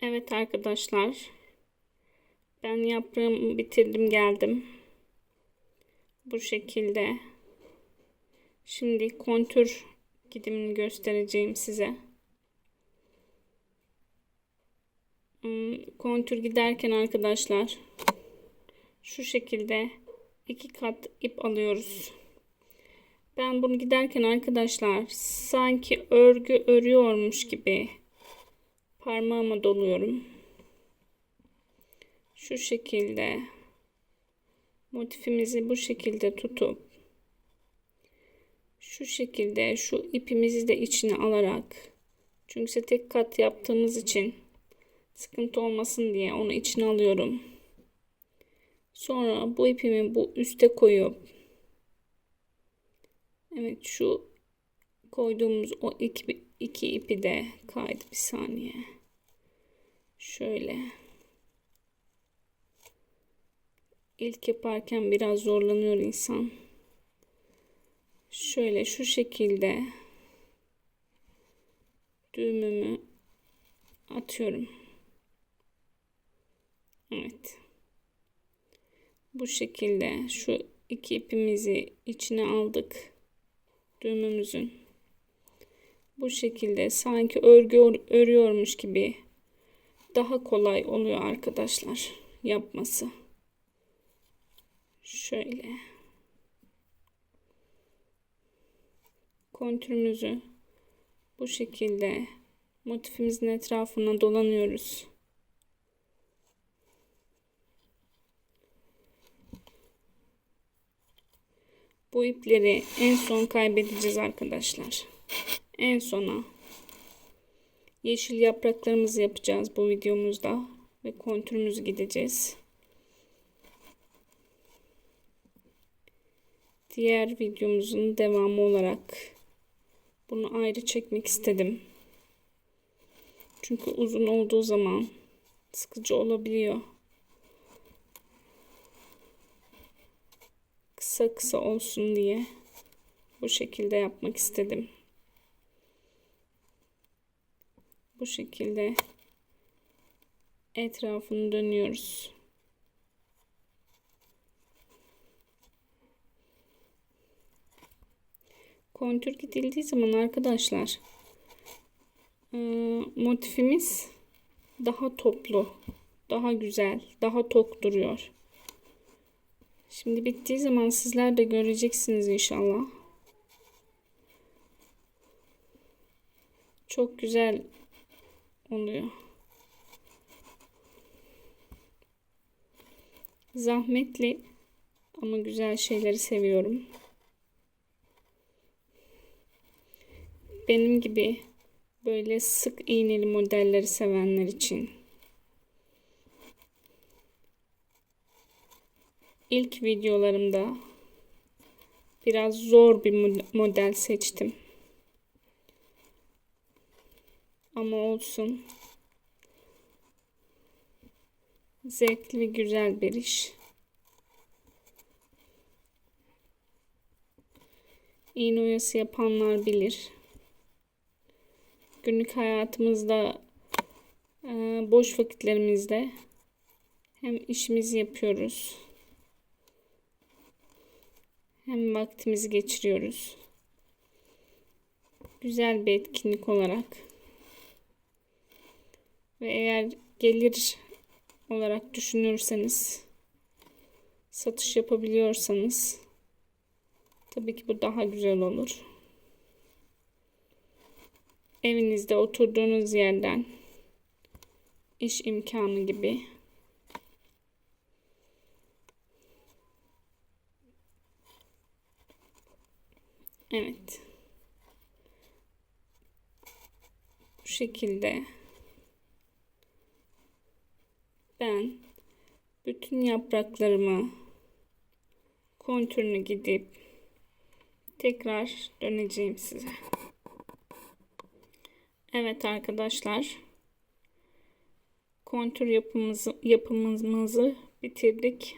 Evet arkadaşlar. Ben yaprağımı bitirdim geldim. Bu şekilde. Şimdi kontür gidimini göstereceğim size. Hmm, Kontür giderken arkadaşlar şu şekilde iki kat ip alıyoruz. Ben bunu giderken arkadaşlar sanki örgü örüyormuş gibi parmağıma doluyorum. Şu şekilde motifimizi bu şekilde tutup şu şekilde şu ipimizi de içine alarak çünkü tek kat yaptığımız için sıkıntı olmasın diye onu içine alıyorum. Sonra bu ipimi bu üste koyup evet şu koyduğumuz o iki, iki ipi de kaydı bir saniye. Şöyle. İlk yaparken biraz zorlanıyor insan. Şöyle şu şekilde düğümümü atıyorum. Evet. Bu şekilde şu iki ipimizi içine aldık. Düğümümüzün. Bu şekilde sanki örgü örüyormuş gibi daha kolay oluyor arkadaşlar yapması. Şöyle. Kontürümüzü bu şekilde motifimizin etrafına dolanıyoruz. Bu ipleri en son kaybedeceğiz arkadaşlar. En sona yeşil yapraklarımızı yapacağız bu videomuzda ve kontürümüzü gideceğiz. Diğer videomuzun devamı olarak bunu ayrı çekmek istedim. Çünkü uzun olduğu zaman sıkıcı olabiliyor. Kısa kısa olsun diye bu şekilde yapmak istedim. Bu şekilde etrafını dönüyoruz. Kontür gidildiği zaman arkadaşlar e, motifimiz daha toplu, daha güzel, daha tok duruyor. Şimdi bittiği zaman sizler de göreceksiniz inşallah. Çok güzel oluyor. Zahmetli ama güzel şeyleri seviyorum. Benim gibi böyle sık iğneli modelleri sevenler için ilk videolarımda biraz zor bir model seçtim. Ama olsun. Zevkli ve güzel bir iş. İğne oyası yapanlar bilir. Günlük hayatımızda e, boş vakitlerimizde hem işimizi yapıyoruz hem vaktimizi geçiriyoruz. Güzel bir etkinlik olarak ve eğer gelir olarak düşünürseniz satış yapabiliyorsanız tabii ki bu daha güzel olur. Evinizde oturduğunuz yerden iş imkanı gibi Evet. Bu şekilde ben bütün yapraklarımı kontürünü gidip tekrar döneceğim size. Evet arkadaşlar. Kontür yapımızı, yapımımızı bitirdik.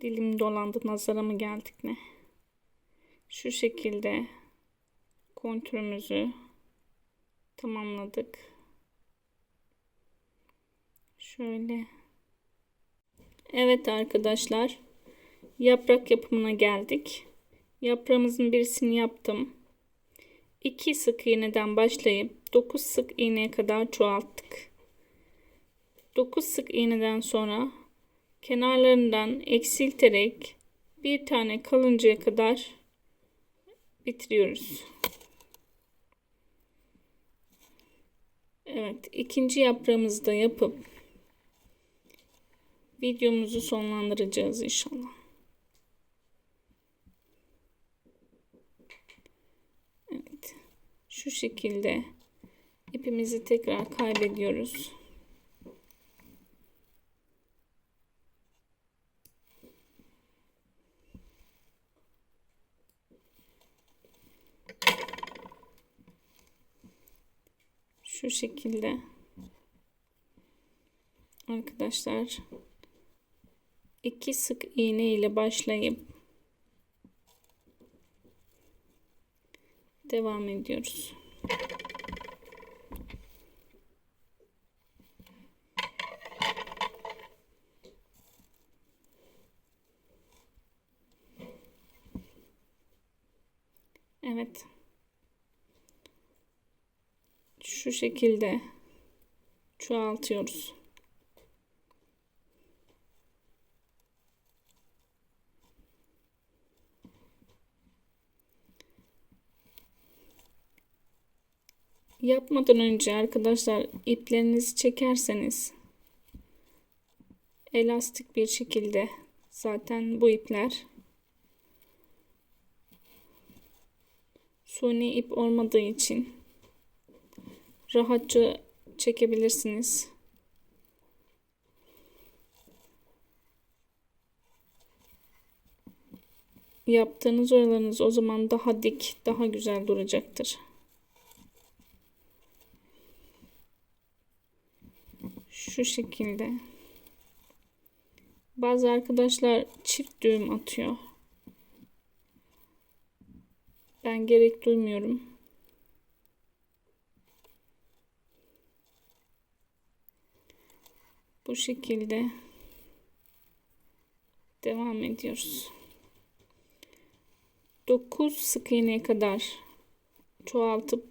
Dilim dolandı nazara mı geldik ne? Şu şekilde kontürümüzü tamamladık. Şöyle. Evet arkadaşlar. Yaprak yapımına geldik. Yaprağımızın birisini yaptım. 2 sık iğneden başlayıp 9 sık iğneye kadar çoğalttık. 9 sık iğneden sonra kenarlarından eksilterek bir tane kalıncaya kadar bitiriyoruz. Evet, ikinci yaprağımızı da yapıp videomuzu sonlandıracağız inşallah. Evet. Şu şekilde ipimizi tekrar kaybediyoruz. Şu şekilde arkadaşlar iki sık iğne ile başlayıp devam ediyoruz. Evet. Şu şekilde çoğaltıyoruz. Yapmadan önce arkadaşlar iplerinizi çekerseniz elastik bir şekilde zaten bu ipler suni ip olmadığı için rahatça çekebilirsiniz. Yaptığınız oyalarınız o zaman daha dik, daha güzel duracaktır. Şu şekilde. Bazı arkadaşlar çift düğüm atıyor. Ben gerek duymuyorum. Bu şekilde devam ediyoruz. 9 sık iğneye kadar çoğaltıp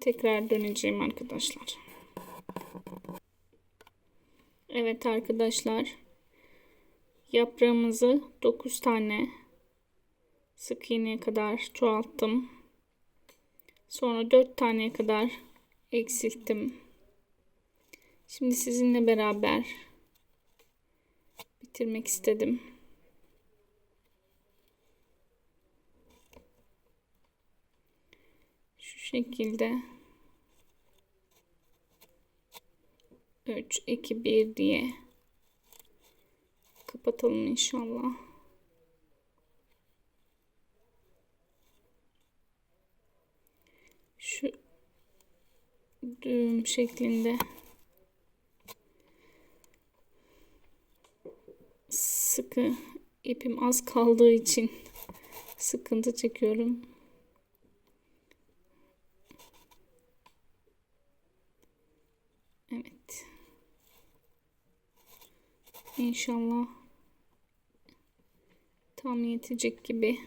tekrar döneceğim arkadaşlar. Evet arkadaşlar. Yaprağımızı 9 tane sık iğneye kadar çoğalttım. Sonra 4 taneye kadar eksilttim. Şimdi sizinle beraber bitirmek istedim. Şu şekilde 3 2 1 diye kapatalım inşallah. Şu düğüm şeklinde sıkı ipim az kaldığı için sıkıntı çekiyorum. Evet. İnşallah tam yetecek gibi.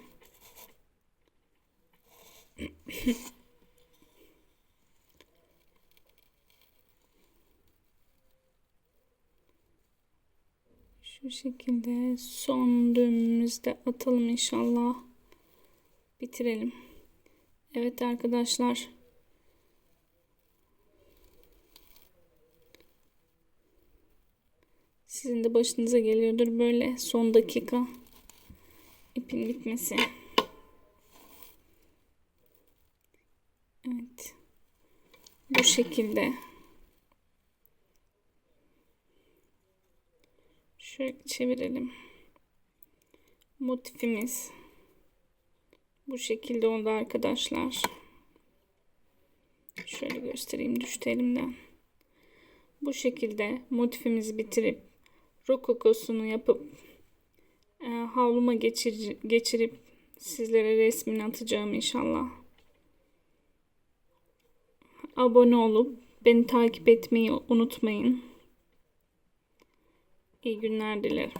Şu şekilde son düğümümüzde atalım inşallah. Bitirelim. Evet arkadaşlar. Sizin de başınıza geliyordur böyle son dakika ipin bitmesi. Evet. Bu şekilde. Şöyle çevirelim. Motifimiz bu şekilde oldu arkadaşlar. Şöyle göstereyim düştü elimden. Bu şekilde motifimizi bitirip rokokosunu yapıp e, havluma geçir, geçirip sizlere resmini atacağım inşallah. Abone olup beni takip etmeyi unutmayın. İyi günler dilerim.